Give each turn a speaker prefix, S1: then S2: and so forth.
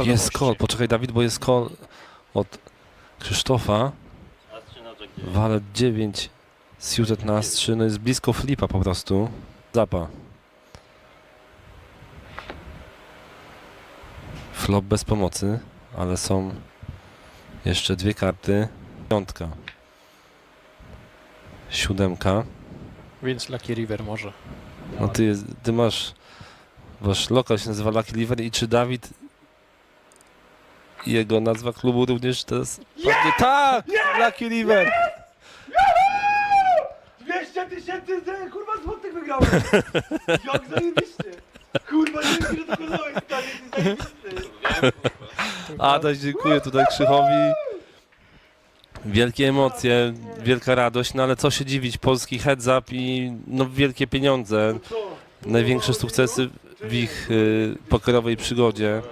S1: e.
S2: Jest kol, poczekaj Dawid, bo jest kol od Krzysztofa. Walet 9, Siutet na Astrzy, no jest blisko flipa po prostu. Zapa. Flop bez pomocy, ale są jeszcze dwie karty. Piątka. Siódemka.
S1: Więc Lucky River może.
S2: No ty, jest- ty masz, wasz lokal się nazywa Lucky Liver i czy Dawid jego nazwa klubu również teraz padnie? Tak! Lucky Liver!
S3: 200 tysięcy z- kurwa złotych wygrałem! Jak zajebiście! Kurwa, dzięki, że to kolałeś, stary, ty zajebisty!
S2: Adaś, dziękuję tutaj Krzychowi. Wielkie emocje, wielka radość, no ale co się dziwić, polski heads up i no wielkie pieniądze,
S3: Co?
S2: największe sukcesy w ich y, pokerowej przygodzie.